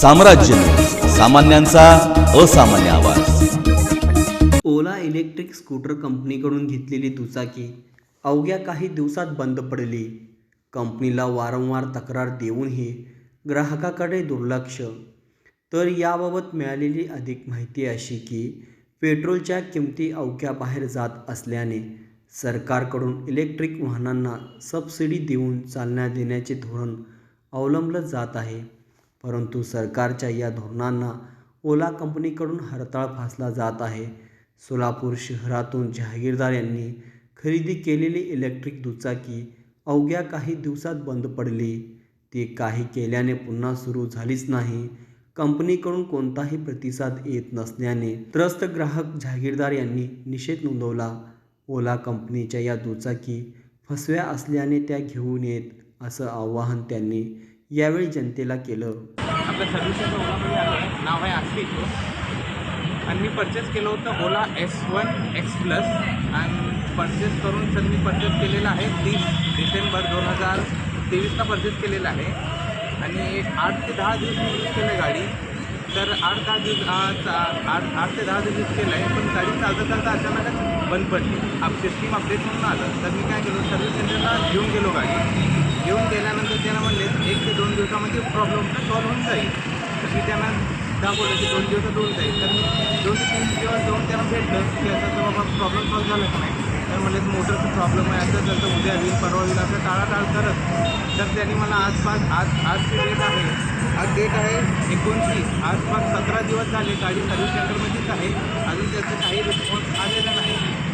साम्राज्य. सामान्यांचा असामान्य आवाज. ओला इलेक्ट्रिक स्कूटर कंपनीकडून घेतलेली दुचाकी अवघ्या काही दिवसात बंद पडली. कंपनीला वारंवार तक्रार देऊनही ग्राहकाकडे दुर्लक्ष. तर याबाबत मिळालेली अधिक माहिती अशी की पेट्रोलच्या किमती अवघ्या बाहेर जात असल्याने सरकारकडून इलेक्ट्रिक वाहनांना सबसिडी देऊन चालण्या देण्याचे धोरण अवलंबलं जात आहे. परंतु सरकारच्या या धोरणांना ओला कंपनीकडून हरताळ फासला जात आहे. सोलापूर शहरातून जहागीरदार यांनी खरेदी केलेली इलेक्ट्रिक दुचाकी अवघ्या काही दिवसात बंद पडली. ती काही केल्याने पुन्हा सुरू झालीच नाही. कंपनीकडून कोणताही प्रतिसाद येत नसल्याने त्रस्त ग्राहक जहागीरदार यांनी निषेध नोंदवला. ओला कंपनीच्या या दुचाकी फसव्या असल्याने त्या घेऊन येत असं आवाहन त्यांनी यावेळी जनतेला केलं. आपल्या सर्व्हिसेस ओलामध्ये आलं. आहे नाव आहे आशिष आणि मी परचेस केलं होतं Ola S one X plus आणि परचेस करून सर मी परचेस केलेलं आहे तीस डिसेंबर दोन हजार तेवीसला परचेस केलेलं आहे. आणि एक आठ ते दहा दिवस मी यूज केलं गाडी. तर आठ दहा दिवस चा- आठ आठ ते दहा दिवस यूज केलं आहे पण गाडी चालता चालता अचानकच बंद पडली. आप सिस्टीम अपडेट म्हणून आलं. तर मी काय केलं सर्व्हिस सेंटरला घेऊन गेलो गाडी. घेऊन गेल्यानंतर त्यांना म्हणले दिवसामध्ये प्रॉब्लेम सॉल्व्ह होऊन जाईल. तशी त्यांना दाखवलं की दोन दिवसात होऊन जाईल. तर मी दोन ते तीन दिवस जाऊन त्यांना भेटलं की असं तर बाबा प्रॉब्लेम सॉल्व्ह झाला का नाही? तर म्हणले मोटरचा प्रॉब्लेम आहे. असं तसं उद्या होईल परवा होईल असं टाळाटाळ करत तर त्यांनी मला आसपास आज आजची डेट आहे. आज डेट आहे एकोणतीस. आसपास सतरा दिवस झाले गाडी सर्व्हिस सेंटरमध्येच आहे. अजून त्याचं काही रिस्पॉन्स आलेला नाही.